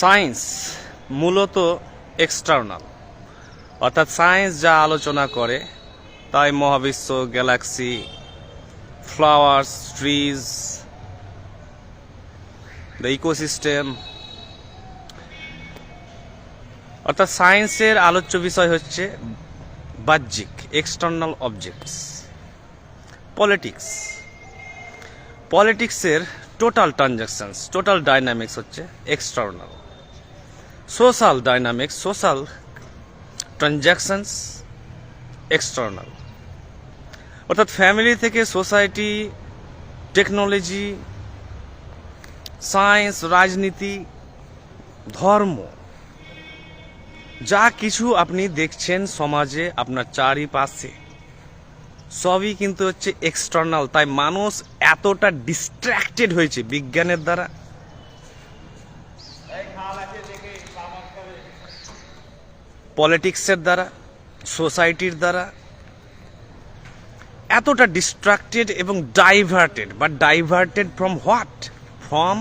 Science মূলত external. অর্থাৎ science যা আলোচনা করে, তাই মহাবিশ্ব, galaxy, flowers, trees, the ecosystem. অর্থাৎ সায়েন্সের আলোচ্য বিষয় হচ্ছে বাহ্যিক, এক্সটার্নাল অবজেক্টস, পলিটিক্স। পলিটিক্সের টোটাল ট্রানজাকশনস, টোটাল ডাইনামিক্স হচ্ছে external. Social dynamics social transactions external অর্থাৎ ফ্যামিলি থেকে সোসাইটি টেকনোলজি সায়েন্স রাজনীতি, ধর্ম, যা কিছু আপনি দেখছেন সমাজে আপনার চারিপাশে, সবই কিন্তু হচ্ছে এক্সটার্নাল তাই মানুষ এতটা ডিস্ট্র্যাক্টেড হয়েছে বিজ্ঞানের দ্বারা। পলিটিক্সের দ্বারা, সোসাইটির দ্বারা এতটা ডিস্ট্রাক্টেড এবং ডাইভার্টেড বা diverted from what from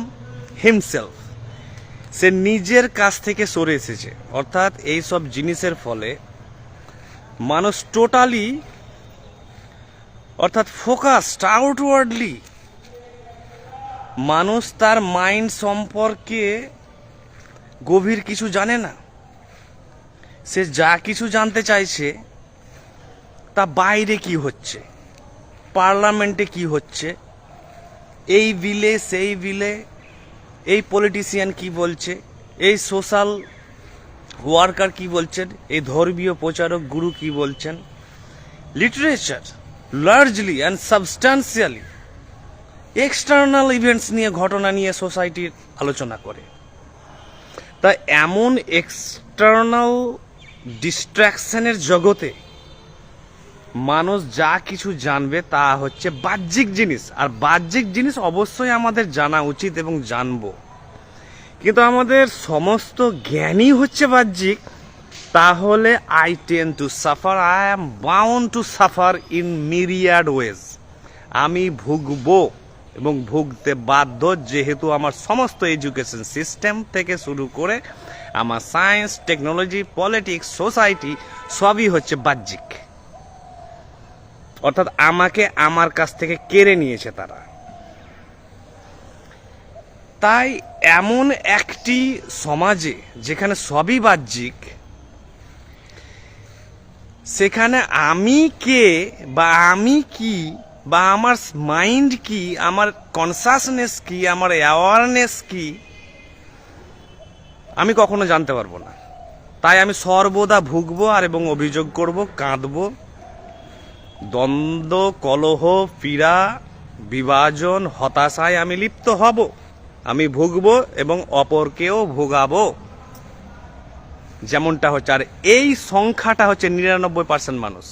himself সে নিজের কাছ থেকে সরে এসেছে। অর্থাৎ এই সব জিনিসের ফলে মানুষ টোটালি অর্থাৎ ফোকাসড আউটওয়ার্ডলি মানুষ তার মাইন্ড সম্পর্কে গভীর কিছু জানে না। সে যা কিছু জানতে চাইছে, তা বাইরে কি হচ্ছে? পার্লামেন্টে কি হচ্ছে? এই বিলে, সেই বিলে, এই পলিটিশিয়ান কি বলছে? এই সোশ্যাল ওয়ার্কার কি বলছেন? এই ধর্মীয় প্রচারক গুরু কি বলছেন? Literature largely and substantially external events নিয়ে ঘটনা নিয়ে সোসাইটির আলোচনা করে। তা এমন এক্সটার্নাল ডিস্ট্র্যাকশনের জগতে মানুষ যা কিছু জানবে তা হচ্ছে বাহ্যিক জিনিস। আর বাহ্যিক জিনিস অবশ্যই আমাদের জানা উচিত এবং জানব। কিন্তু আমাদের সমস্ত জ্ঞানই হচ্ছে বাহ্যিক। তাহলে I tend to suffer I am bound to suffer in myriad ways আমি ভুগবো এবং ভুগতে বাধ্য, যেহেতু আমার সমস্ত এডুকেশন সিস্টেম থেকে শুরু করে আমার সায়েন্স, টেকনোলজি, পলিটিক্স, সোসাইটি সবই হচ্ছে বাহ্যিক। অর্থাৎ আমাকে আমার কাছ থেকে কেড়ে নিয়েছে তারা। তাই এমন একটি সমাজে যেখানে সবই বাহ্যিক, সেখানে আমি কে বা আমি কি বা আমার মাইন্ড কি, আমার কনসাসনেস কি, আমার অ্যাওয়ারনেস কি আমি কখনো জানতে পারব না। তাই আমি সর্বদা ভুগবো আর এবং অভিযোগ করব, কাঁদবো। দ্বন্দ্ব, কলহ, পীড়া, বিভাজন, হতাশায় আমি লিপ্ত হব। আমি ভুগবো এবং অপরকেও ভোগাবো। যেমনটা হচ্ছে, আর এই সংখ্যাটা হচ্ছে নিরানব্বই পার্সেন্ট মানুষ।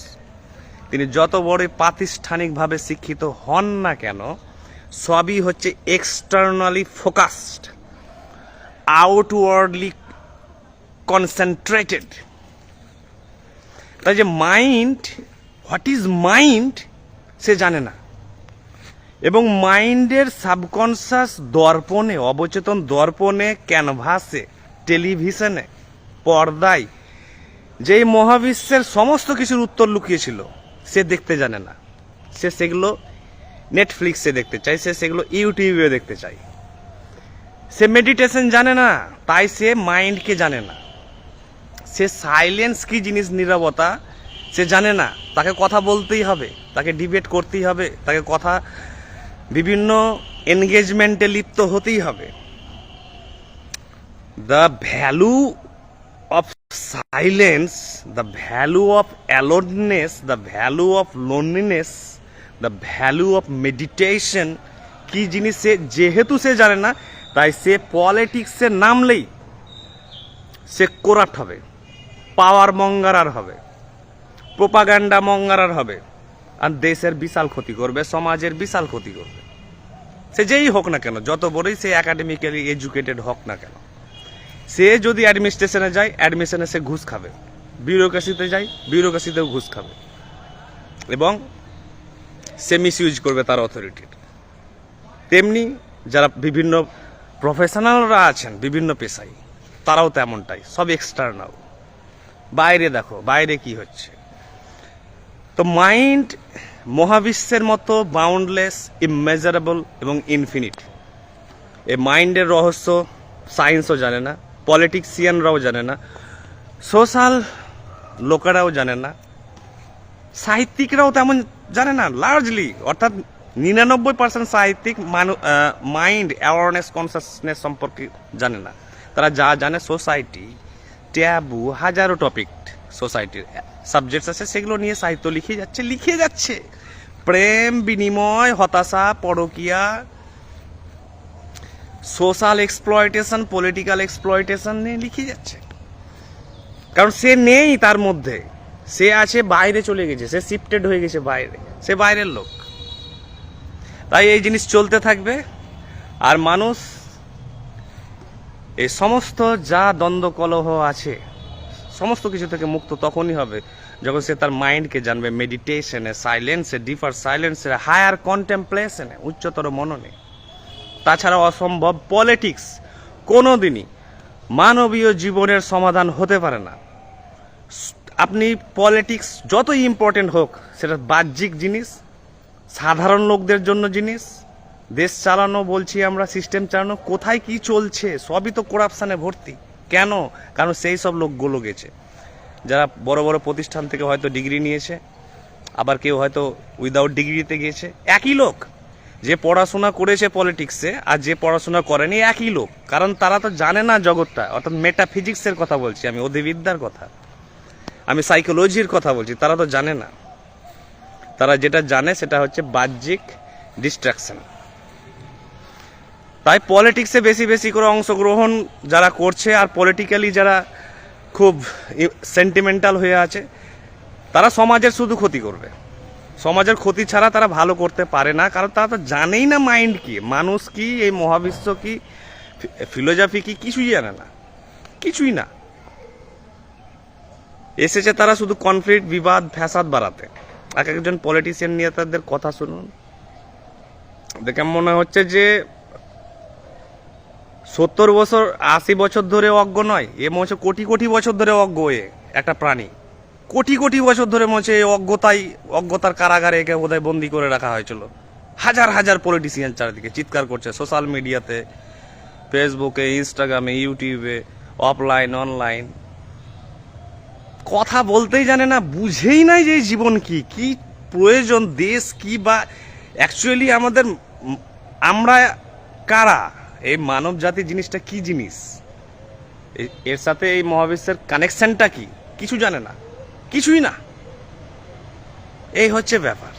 তিনি যত বড় প্রাতিষ্ঠানিকভাবে শিক্ষিত হন না কেন, সবই হচ্ছে এক্সটার্নালি ফোকাসড আউটওয়ার্ডলি কনসেন্ট্রেটেড তাই যে মাইন্ড হোয়াট ইজ মাইন্ড সে জানে না। এবং মাইন্ডের সাবকনসাস দর্পণে, অবচেতন দর্পণে, ক্যানভাসে, টেলিভিশনে, পর্দায়, যেই মহাবিশ্বের সমস্ত কিছুর উত্তর লুকিয়েছিল, সে দেখতে জানে না। সে সেগুলো নেটফ্লিক্সে দেখতে চায়, সে সেগুলো ইউটিউবে দেখতে চায়। সে মেডিটেশন জানে না, তাই সে মাইন্ডকে জানে না। সে সাইলেন্স কি জিনিস নিরবতা, সে জানে না। তাকে কথা বলতেই হবে, তাকে ডিবেট করতেই হবে, তাকে কথা বিভিন্ন এনগেজমেন্টে লিপ্ত হতেই হবে। The value of silence the value of aloneness the value of loneliness the value of meditation কি জিনিস সে, যেহেতু সে জানে না তাই সে পলিটিক্সে নামলেই সে করাপ্ট হবে পাওয়ার মঙ্গারার হবে প্রোপাগান্ডা মঙ্গারার হবে, আর দেশের বিশাল ক্ষতি করবে, সমাজের বিশাল ক্ষতি করবে। সে যেই হোক না কেন, যত বড়ই সে একাডেমিক্যালি এডুকেটেড হোক না কেন, সে যদি অ্যাডমিনিস্ট্রেশনে যায় অ্যাডমিশনে সে ঘুষ খাবে বিউরোক্রেসিতে যায় বিউরোক্রেসিতেও ঘুষ খাবে, এবং সে মিসইউজ করবে তার অথরিটির তেমনি যারা বিভিন্ন প্রফেশনালরা আছেন বিভিন্ন পেশায়, তারাও তেমনটাই, সব এক্সটার্নাল বাইরে দেখো, বাইরে কি হচ্ছে? তো মাইন্ড মহাবিশ্বের মতো বাউন্ডলেস ইমেজারেবল এবং ইনফিনিট এ মাইন্ডের রহস্য সায়েন্সও জানে না পলিটিক্সিয়ানরাও জানে না সোশ্যাল লোকেরাও জানে না, সাহিত্যিকরাও তেমন জানে না লার্জলি অর্থাৎ নিরানব্বই পার্সেন্ট সাহিত্যিক মাইন্ড অ্যাওয়ারনেস কনসাসনেস সম্পর্কে জানে না। তারা যা জানে সোসাইটি ট্যাবু হাজারো টপিক সোসাইটির সাবজেক্টস আছে, সেগুলো নিয়ে সাহিত্য লিখে যাচ্ছে লিখে যাচ্ছে। প্রেম, বিনিময়, হতাশা, পরকিয়া সোশ্যাল এক্সপ্লয়টেশন পলিটিক্যাল এক্সপ্লয়টেশন নিয়ে লিখে যাচ্ছে। কারণ সে নেই তার মধ্যে। সে আছে বাইরে চলে গেছে, সে শিফটেড হয়ে গেছে বাইরে। সে বাইরের লোক। তাই এই জিনিস চলতে থাকবে। আর মানুষ, এই সমস্ত যা দ্বন্দ্ব কলহ আছে, সমস্ত কিছু থেকে মুক্ত তখনই হবে যখন সে তার মাইন্ডকে জানবে। মেডিটেশনে, সাইলেন্সে, ডিফার সাইলেন্সে, হায়ার কন্টেম্পলেশনে, উচ্চতর মননে। তাছাড়া অসম্ভব পলিটিক্স কোনোদিনই মানবীয় জীবনের সমাধান হতে পারে না। আপনি পলিটিক্স যতই ইম্পর্টেন্ট হোক, সেটা বাহ্যিক জিনিস সাধারণ লোকদের জন্য জিনিস, দেশ চালানো বলছি আমরা সিস্টেম চালানো, কোথায় কি চলছে, সবই তো করাপশানে ভর্তি। কেন? কারণ সেই সব লোকগুলো গেছে। যারা বড় বড় প্রতিষ্ঠান থেকে হয়তো ডিগ্রি নিয়েছে, আবার কেউ হয়তো উইদাউট ডিগ্রিতে গিয়েছে একই লোক। যে পড়াশোনা করেছে পলিটিক্সে আর যে পড়াশোনা করেনি, একই লোক। কারণ তারা তো জানে না জগৎটা, অর্থাৎ মেটাফিজিক্সের কথা বলছি আমি, অধিবিদ্যার কথা। আমি সাইকোলজির কথা বলছি, তারা তো জানে না। তারা যেটা জানে সেটা হচ্ছে বাহ্যিক ডিস্ট্রাকশন তাই পলিটিক্সে বেশি বেশি করে অংশগ্রহণ যারা করছে আর পলিটিক্যালি যারা খুব সেন্টিমেন্টাল হয়ে আছে, তারা সমাজের শুধু ক্ষতি করবে। সমাজের ক্ষতি ছাড়া তারা ভালো করতে পারে না, কারণ তারা তো জানেই না মাইন্ড কি। মানুষ কি, এই মহাবিশ্ব কি ফিলোজফি কি, কিছুই জানে না। কিছুই না। এসেছে তারা শুধু কনফ্লিক্ট বিবাদ, ফ্যাসাদ বাড়াতে। এক একজন পলিটিশিয়ান নিয়ে তাদের কথা শুনুন। দেখে মনে হচ্ছে যে সত্তর বছর, আশি বছর ধরে অজ্ঞ নয়, এ মনে কোটি কোটি বছর ধরে অজ্ঞ এ একটা প্রাণী। কোটি কোটি বছর ধরে মনে হচ্ছে এই অজ্ঞতাই, অজ্ঞতার কারাগারে একে বোধহয় বন্দি করে রাখা হয়েছিল। হাজার হাজার পলিটিশিয়ান চারিদিকে চিৎকার করছে সোশ্যাল মিডিয়াতে ফেসবুকে ইনস্টাগ্রামে ইউটিউবে অফলাইন অনলাইন কথা বলতেই জানে না, বুঝেই নাই যে জীবন কি কি প্রয়োজন, দেশ কি বা অ্যাকচুয়ালি আমাদের আমরা কারা? এই মানব জাতি জিনিসটা কি জিনিস? এর সাথে এই মহাবিশ্বের কানেকশনটা কি? কিছু জানে না, কিছুই না। এই হচ্ছে ব্যাপার।